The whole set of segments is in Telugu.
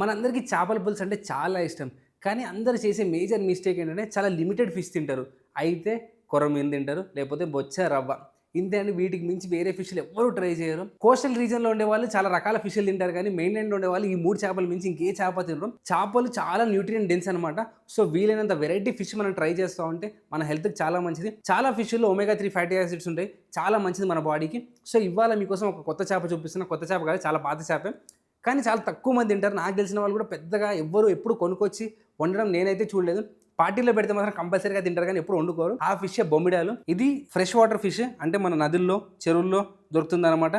మనందరికీ చేపల పులుసు అంటే చాలా ఇష్టం. కానీ అందరు చేసే మేజర్ మిస్టేక్ ఏంటంటే చాలా లిమిటెడ్ ఫిష్ తింటారు. అయితే కొరమీను తింటారు? లేకపోతే బొచ్చ రవ్వ. ఇంతే అని వీటికి మించి వేరే ఫిష్లు ఎవరు ట్రై చేయరు. కోస్టల్ రీజన్లో ఉండే వాళ్ళు చాలా రకాల ఫిష్లు తింటారు. కానీ మెయిన్లాండ్లో ఉండే వాళ్ళు ఈ మూడు చేపలు మించి ఇంకే చేప తినడం చేపలు చాలా న్యూట్రియన్ డెన్స్ అనమాట సో వీలైనంత వెరైటీ ఫిష్ మనం ట్రై చేస్తూ ఉంటే మన హెల్త్కి చాలా మంచిది. చాలా ఫిష్లో ఒమేగా త్రీ ఫ్యాటీ యాసిడ్స్ ఉంటాయి. చాలా మంచిది మన బాడీకి సో ఇవాళ మీకోసం ఒక కొత్త చేప చూపిస్తున్న. కొత్త చేప కాదు చాలా పాత చేపే. కానీ చాలా తక్కువ మంది తింటారు. నాకు తెలిసిన వాళ్ళు కూడా పెద్దగా ఎవ్వరు ఎప్పుడు కొనుక్కొచ్చి వండడం నేనైతే చూడలేదు. పార్టీలో పెడితే మాత్రం కంపల్సరీగా తింటారు కానీ ఎప్పుడు వండుకోరు. ఆ ఫిష్ బొమ్మిడాలు. ఇది ఫ్రెష్ వాటర్ ఫిష్ అంటే మన నదుల్లో చెరువుల్లో దొరుకుతుందన్నమాట.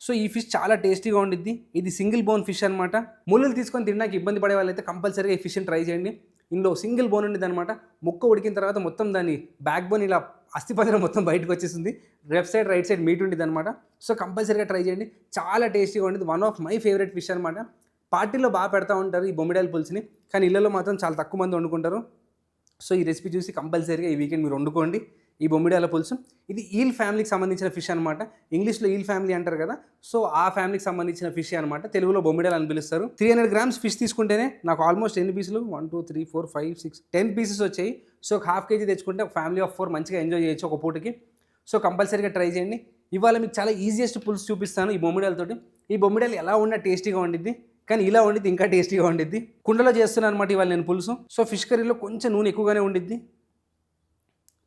సో ఈ ఫిష్ చాలా టేస్టీగా ఉండిద్ది. ఇది సింగిల్ బోన్ ఫిష్ అనమాట ముళ్ళులు తీసుకొని తినడానికి ఇబ్బంది పడే వాళ్ళైతే కంపల్సరీగా ఈ ఫిష్ని ట్రై చేయండి. ఇందులో సింగిల్ బోన్ ఉండేది అనమాట ముక్క ఉడికిన తర్వాత మొత్తం దాని బ్యాక్ బోన్ ఇలా అస్థిపంజరం మొత్తం బయటకు వచ్చేసింది. Left side right side meat ఉండేది అనమాట సో కంపల్సరీగా ట్రై చేయండి. చాలా టేస్టీగా ఉండేది. One of my favourite fish అనమాట పార్టీలో బాగా పెడతా ఉంటారు ఈ బొమ్మిడాయల పులుసుని. కానీ ఇళ్ళలో మాత్రం చాలా తక్కువ మంది వండుకుంటారు. సో ఈ రెసిపీ చూసి కంపల్సరీగా ఈ వీకెండ్ మీరు వండుకోండి. ఈ బొమ్మిడాల పులుసు. ఇది ఈల్ ఫ్యామిలీకి సంబంధించిన ఫిష్ అనమాట ఇంగ్లీష్లో ఈల్ ఫ్యామిలీ అంటారు కదా. సో ఆ ఫ్యామిలీకి సంబంధించిన ఫిష్ అనమాట తెలుగులో బొమ్మిడాలు అని పిలుస్తారు. త్రీ హండ్రెడ్ గ్రామ్స్ ఫిష్ తీసుకుంటేనే నాకు ఆల్మోస్ట్ ఎన్ని పీసులు one two three four five six ten pieces వచ్చాయి. సో ఒక హాఫ్ కేజీ తెచ్చుకుంటే ఒక ఫ్యామిలీ ఆఫ్ ఫోర్ మంచిగా ఎంజాయ్ చేయొచ్చు ఒక పూటకి. సో కంపల్సరీగా ట్రై చేయండి. ఇవాళ మీకు చాలా ఈజియెస్ట్ పులుసు చూపిస్తాను ఈ బొమ్మిడాలతోటి ఈ బొమ్మిడాలు ఎలా ఉన్నా టేస్టీగా ఉండిద్ది. కానీ ఇలా వండిద్ది ఇంకా టేస్టీగా ఉండిద్ది. కుండలో చేస్తున్నాను అనమాట ఇవాళ నేను పులుసు. సో ఫిష్ కర్రీలో కొంచెం నూనె ఎక్కువగానే ఉండిద్ది.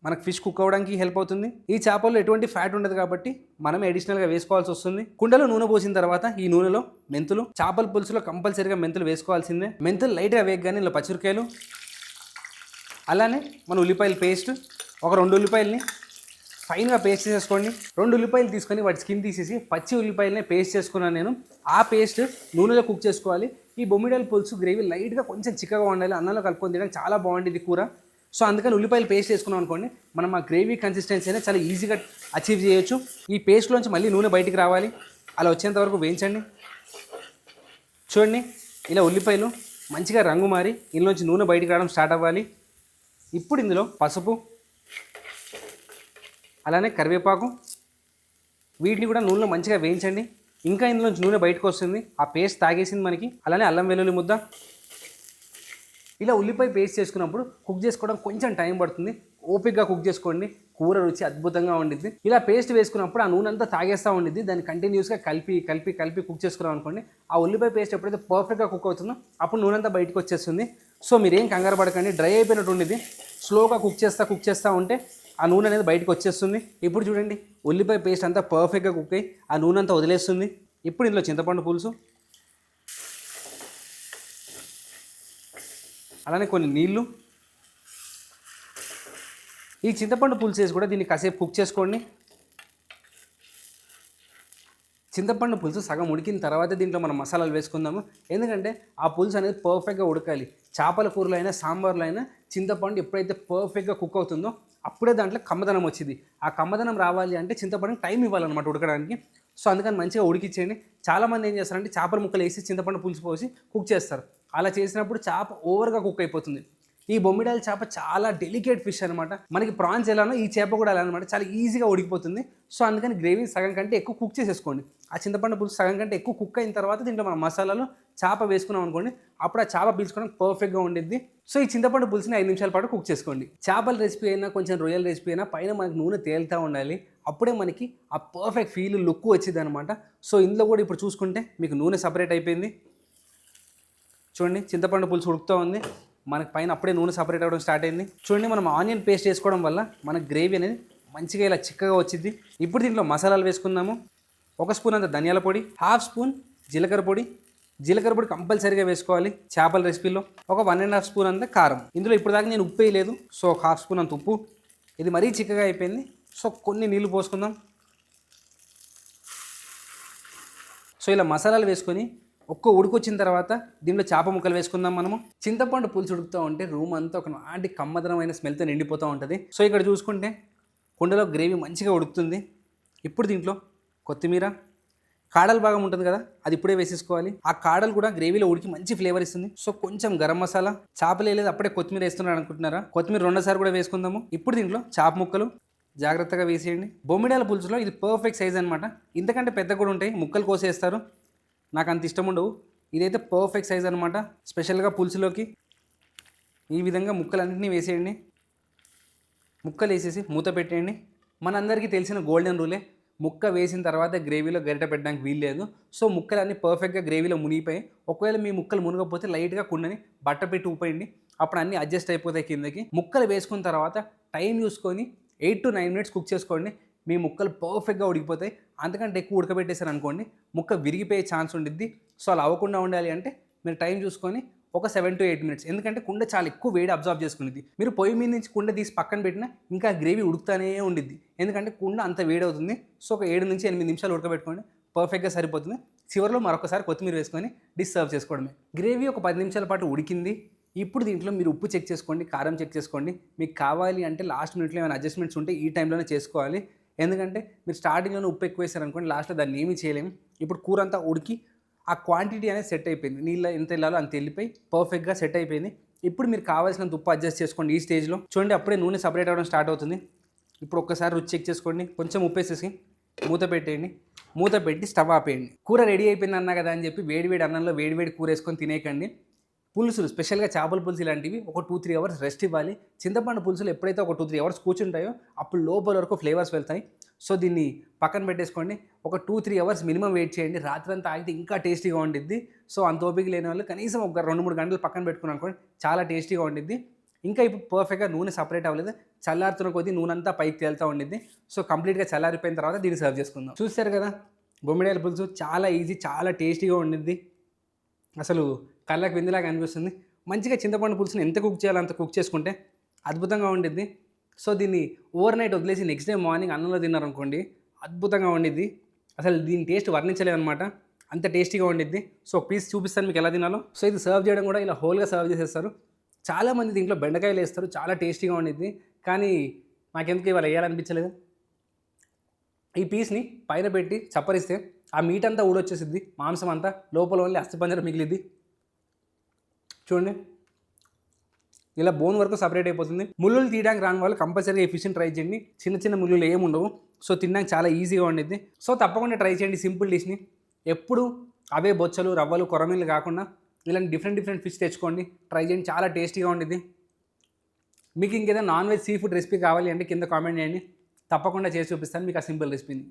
మనకు ఫిష్ కుక్ అవ్వడానికి హెల్ప్ అవుతుంది. ఈ చేపల్లో ఎటువంటి ఫ్యాట్ ఉండదు కాబట్టి మనమే అడిషనల్గా వేసుకోవాల్సి వస్తుంది. కుండలో నూనె పోసిన తర్వాత ఈ నూనెలో మెంతులు చేపల పులుసులో కంపల్సరీగా మెంతులు వేసుకోవాల్సిందే. మెంతులు లైట్గా వేగగానే ఇలా పచ్చిమిరకాయలు అలానే మన ఉల్లిపాయల పేస్ట్ ఒక రెండు ఉల్లిపాయలని ఫైన్గా పేస్ట్ చేసుకోండి రెండు ఉల్లిపాయలు తీసుకొని వాటి స్కిన్ తీసేసి పచ్చి ఉల్లిపాయలనే పేస్ట్ చేసుకున్నాను నేను. ఆ పేస్ట్ నూనెలో కుక్ చేసుకోవాలి. ఈ బొమ్మిడాల పులుసు గ్రేవీ లైట్గా కొంచెం చిక్కగా ఉండాలి. అన్నంలో కలుపుకొని తినడానికి చాలా బాగుంటుంది కూర. సో అందుకని ఉల్లిపాయలు పేస్ట్ చేసుకున్నాం అనుకోండి మనం ఆ గ్రేవీ కన్సిస్టెన్సీ అనేది చాలా ఈజీగా అచీవ్ చేయొచ్చు. ఈ పేస్ట్లోంచి మళ్ళీ నూనె బయటికి రావాలి. అలా వచ్చేంత వరకు వేయించండి. చూడండి ఇలా ఉల్లిపాయలు మంచిగా రంగు మారి ఇందులోంచి నూనె బయటికి రావడం స్టార్ట్ అవ్వాలి. ఇప్పుడు ఇందులో పసుపు అలానే కరివేపాకు వీటిని కూడా నూనెలో మంచిగా వేయించండి. ఇంకా ఇందులోంచి నూనె బయటకు వస్తుంది. ఆ పేస్ట్ తాగేసింది మనకి. అలానే అల్లం వెల్లుల్లి ముద్ద. ఇలా ఉల్లిపాయ పేస్ట్ చేసుకున్నప్పుడు కుక్ చేసుకోవడం కొంచెం టైం పడుతుంది. ఓపిక్గా కుక్ చేసుకోండి. కూర రుచి అద్భుతంగా ఉండిద్ది. ఇలా పేస్ట్ వేసుకున్నప్పుడు ఆ నూనె అంతా తాగేస్తూ ఉండిద్ది. దాన్ని కంటిన్యూస్గా కలిపి కలిపి కలిపి కుక్ చేసుకున్నాం అనుకోండి ఆ ఉల్లిపాయ పేస్ట్ ఎప్పుడైతే పర్ఫెక్ట్గా కుక్ అవుతుందో అప్పుడు నూనె అంతా బయటకు వచ్చేస్తుంది. సో మీరేం కంగారు పడకండి. డ్రై అయిపోయినట్టు ఉండిద్ది. స్లోగా కుక్ చేస్తా కుక్ చేస్తూ ఉంటే ఆ నూనె అనేది బయటకు వచ్చేస్తుంది. ఇప్పుడు చూడండి ఉల్లిపాయ పేస్ట్ అంతా పర్ఫెక్ట్గా కుక్ అయ్యి ఆ నూనె అంతా వదిలేస్తుంది. ఇప్పుడు ఇందులో చింతపండు పులుసు అలానే కొన్ని నీళ్ళు. ఈ చింతపండు పులుసు వేసి కూడా దీన్ని కాసేపు కుక్ చేసుకోండి. చింతపండు పులుసు సగం ఉడికిన తర్వాత దీంట్లో మనం మసాలాలు వేసుకుందాము. ఎందుకంటే ఆ పులుసు అనేది పర్ఫెక్ట్గా ఉడకాలి. చేపల కూరలో అయినా సాంబార్లో అయినా చింతపండు ఎప్పుడైతే పర్ఫెక్ట్గా కుక్ అవుతుందో అప్పుడే దాంట్లో కమ్మదనం వచ్చింది. ఆ కమ్మదనం రావాలి అంటే చింతపండుకి టైం ఇవ్వాలన్నమాట ఉడకడానికి. సో అందుకని మంచిగా ఉడికిచ్చేయండి. చాలామంది ఏం చేస్తారంటే చేపల ముక్కలు వేసి చింతపండు పులుసు పోసి కుక్ చేస్తారు. అలా చేసినప్పుడు చేప ఓవర్గా కుక్ అయిపోతుంది. ఈ బొమ్మిడాల చేప చాలా డెలికేట్ ఫిష్ అనమాట మనకి ప్రాన్స్ ఎలానో ఈ చేప కూడా ఎలా అనమాట చాలా ఈజీగా ఉడికిపోతుంది. సో అందుకని గ్రేవీ సగం కంటే ఎక్కువ కుక్ చేసేసుకోండి. ఆ చింతపండు పులుసు సగం కంటే ఎక్కువ కుక్ అయిన తర్వాత దీంట్లో మనం మసాలాలు చేప వేసుకున్నాం అనుకోండి అప్పుడు ఆ చేప పీల్చుకోవడం పర్ఫెక్ట్గా ఉండిద్ది. సో ఈ చింతపండు పులుసుని ఐదు నిమిషాల పాటు కుక్ చేసుకోండి. చేపల రెసిపీ అయినా కొంచెం రొయ్యల రెసిపీ అయినా పైన మనకి నూనె తేలుతూ ఉండాలి. అప్పుడే మనకి ఆ పర్ఫెక్ట్ ఫీల్ లుక్ వచ్చింది అనమాట సో ఇందులో కూడా ఇప్పుడు చూసుకుంటే మీకు నూనె సపరేట్ అయిపోయింది. చూడండి చింతపండు పులుసు ఉడుకుతూ ఉంది. మనకి పైన అప్పుడే నూనె సపరేట్ అవ్వడం స్టార్ట్ అయింది. చూడండి మనం ఆనియన్ పేస్ట్ వేసుకోవడం వల్ల మన గ్రేవీ అనేది మంచిగా ఇలా చిక్కగా వచ్చింది ఇప్పుడు దీంట్లో మసాలాలు వేసుకుందాము. ఒక స్పూన్ అంత ధనియాల పొడి హాఫ్ స్పూన్ జీలకర్ర పొడి. జీలకర్ర పొడి కంపల్సరీగా వేసుకోవాలి చేపల రెసిపీలో ఒక వన్ అండ్ హాఫ్ స్పూన్ అంత కారం. ఇందులో ఇప్పుడు దాకా నేను ఉప్పు వేయలేదు. సో ఒక హాఫ్ స్పూన్ అంత ఉప్పు. ఇది మరీ చిక్కగా అయిపోయింది. సో కొన్ని నీళ్ళు పోసుకుందాం. సో ఇలా మసాలాలు వేసుకొని ఒక్క ఉడికొచ్చిన తర్వాత దీనిలో చేప ముక్కలు వేసుకుందాం మనము. చింతపండు పులుసు ఉడుకుతూ ఉంటే రూమ్ అంతా ఒక నాటి కమ్మదనమైన స్మెల్తో నిండిపోతూ ఉంటుంది. సో ఇక్కడ చూసుకుంటే కుండలో గ్రేవీ మంచిగా ఉడుకుతుంది. ఇప్పుడు దీంట్లో కొత్తిమీర కాడల భాగం ఉంటుంది కదా అది ఇప్పుడే వేసేసుకోవాలి. ఆ కాడలు కూడా గ్రేవీలో ఉడికి మంచి ఫ్లేవర్ ఇస్తుంది. సో కొంచెం గరం మసాలా చేపలు వేయలేదు అప్పుడే కొత్తిమీర వేస్తున్నారు అనుకుంటున్నారా? కొత్తిమీర రెండోసారి కూడా వేసుకుందాము. ఇప్పుడు దీంట్లో చేప ముక్కలు జాగ్రత్తగా వేసేయండి. బొమ్మిడాల పులుసులో ఇది పర్ఫెక్ట్ సైజ్ అనమాట ఇంతకంటే పెద్ద కూడా ఉంటాయి ముక్కలు కోసేస్తారు. నాకు అంత ఇష్టం ఉండవు. ఇదైతే పర్ఫెక్ట్ సైజ్ అనమాట స్పెషల్గా పులుసులోకి ఈ విధంగా ముక్కలన్నింటినీ వేసేయండి. ముక్కలు వేసేసి మూత పెట్టేయండి. మనందరికీ తెలిసిన గోల్డెన్ రూలే ముక్క వేసిన తర్వాత గ్రేవీలో గరిట పెట్టడానికి వీల్లేదు సో ముక్కలన్నీ పర్ఫెక్ట్గా గ్రేవీలో మునిగిపోయి ఒకవేళ మీ ముక్కలు మునగకపోతే లైట్గా కుండని బట్ట పెట్టి ఊపేయండి. అప్పుడు అన్నీ అడ్జస్ట్ అయిపోతాయి కిందకి. ముక్కలు వేసుకున్న తర్వాత టైం చూసుకొని eight to nine minutes cook చేసుకోండి. మీ ముక్కలు పర్ఫెక్ట్గా ఉడికిపోతాయి. అంతకంటే ఎక్కువ ఉడకబెట్టేశారు అనుకోండి ముక్క విరిగిపోయే ఛాన్స్ ఉండిద్ది. సో అలా అవ్వకుండా ఉండాలి అంటే మీరు టైం చూసుకొని ఒక సెవెన్ టు ఎయిట్ మినిట్స్ ఎందుకంటే కుండ చాలా ఎక్కువ వేడి అబ్జర్వ్ చేసుకునేది. మీరు పొయ్యి మీద నుంచి కుండ తీసి పక్కన పెట్టినా ఇంకా గ్రేవీ ఉడుకుతానే ఉండిద్ది. ఎందుకంటే కుండ అంత వేడి అవుతుంది. సో ఒక ఏడు నుంచి ఎనిమిది నిమిషాలు ఉడకబెట్టుకోండి. పర్ఫెక్ట్గా సరిపోతుంది. చివరిలో మరొకసారి కొత్తిమీర వేసుకొని డిష్ సర్వ్ చేసుకోవడమే. గ్రేవీ ఒక పది నిమిషాల పాటు ఉడికింది. ఇప్పుడు దీంట్లో మీరు ఉప్పు చెక్ చేసుకోండి కారం చెక్ చేసుకోండి. మీకు కావాలి అంటే లాస్ట్ మినిట్లో ఏమైనా అడ్జస్ట్మెంట్స్ ఉంటే ఈ టైంలోనే చేసుకోవాలి. ఎందుకంటే మీరు స్టార్టింగ్లోనే ఉప్పు ఎక్కువ వేసారు అనుకోండి లాస్ట్లో దాన్ని ఏమీ చేయలేము ఇప్పుడు కూర అంతా ఉడికి ఆ క్వాంటిటీ అనేది సెట్ అయిపోయింది. నీళ్ళ ఎంత వెళ్ళాలో అంత వెళ్ళిపోయి పర్ఫెక్ట్గా సెట్ అయిపోయింది. ఇప్పుడు మీరు కావాల్సినంత ఉప్పు అడ్జస్ట్ చేసుకోండి ఈ స్టేజ్లో చూడండి అప్పుడే నూనె సపరేట్ అవ్వడం స్టార్ట్ అవుతుంది. ఇప్పుడు ఒక్కసారి రుచి చెక్ చేసుకోండి. కొంచెం ఉప్పు వేసేసి మూత పెట్టేయండి. మూత పెట్టి స్టవ్ ఆపేయండి. కూర రెడీ అయిపోయింది అన్నా కదా అని చెప్పి వేడి వేడి అన్నంలో వేడి వేడి కూర వేసుకొని తినేయకండి. పులుసులు స్పెషల్గా చేపల పులుసు ఇలాంటివి ఒక టూ త్రీ అవర్స్ రెస్ట్ ఇవ్వాలి. చింతపండు పులుసులు ఎప్పుడైతే ఒక టూ త్రీ అవర్స్ కూర్చుంటాయో అప్పుడు లోపల వరకు ఫ్లేవర్స్ వెళ్తాయి. సో దీన్ని పక్కన పెట్టేసుకోండి. ఒక two three hours minimum wait చేయండి. రాత్రంతా ఆగితే ఇంకా టేస్టీగా ఉండిద్ది. సో అంత ఓపిక లేని వాళ్ళు కనీసం ఒక రెండు మూడు గంటలు పక్కన పెట్టుకుని అనుకోండి చాలా టేస్టీగా ఉండిద్ది. ఇంకా ఇప్పుడు పర్ఫెక్ట్గా నూనె సపరేట్ అవ్వలేదు. చల్లారుతున్న కొద్దీ నూనె అంతా పైకి తేలుతూ ఉండిద్ది. సో కంప్లీట్గా చల్లారిపోయిన తర్వాత దీన్ని సర్వ్ చేసుకుందాం. చూస్తారు కదా? బొమ్మిడాయల పులుసు చాలా ఈజీ చాలా టేస్టీగా ఉండిద్ది. అసలు కళ్ళకి విందులాగా అనిపిస్తుంది. మంచిగా చింతపండు పులుసుని ఎంత కుక్ చేయాలో అంత కుక్ చేసుకుంటే అద్భుతంగా ఉండిద్ది. సో దీన్ని ఓవర్ నైట్ వదిలేసి నెక్స్ట్ డే మార్నింగ్ అన్నంలో తిన్నారనుకోండి అద్భుతంగా ఉండిద్ది. అసలు దీని టేస్ట్ వర్ణించలేదన్నమాట. అంత టేస్టీగా ఉండిద్ది. సో పీస్ చూపిస్తాను మీకు ఎలా తినాలో. సో ఇది సర్వ్ చేయడం కూడా ఇలా హోల్గా సర్వ్ చేసేస్తారు. చాలామంది దీంట్లో బెండకాయలు వేస్తారు. చాలా టేస్టీగా ఉండిద్ది. కానీ నాకెందుకు ఇవాళ వేయాలనిపించలేదు. ఈ పీస్ని పైన పెట్టి చప్పరిస్తే ఆ మీట్ అంతా ఊడొచ్చేసిద్ది. మాంసం అంతా లోపల ఓన్లీ అస్థిపంజరం మిగిలిద్ది. చూడండి. ఇలా బోన్ వరకు సపరేట్ అయిపోతుంది. ముళ్ళులు తీయడానికి రాని వాళ్ళు కంపల్సరీగా ఎఫిషియెంట్ ఫిష్ని ట్రై చేయండి. చిన్న చిన్న ముళ్ళులు ఏమి ఉండవు. సో తినడానికి చాలా ఈజీగా ఉండిద్ది. సో తప్పకుండా ట్రై చేయండి సింపుల్ డిష్ని ఎప్పుడు అవే బొచ్చలు రవ్వలు కొరమీలు కాకుండా ఇలాంటి డిఫరెంట్ డిఫరెంట్ ఫిష్ తెచ్చుకోండి. ట్రై చేయండి. చాలా టేస్టీగా ఉండిద్ది. మీకు ఇంకేదైనా non veg seafood recipe కావాలి అంటే కింద కామెంట్ చేయండి. తప్పకుండా చేసి చూపిస్తాను. మీకు ఆ సింపుల్ రెసిపీని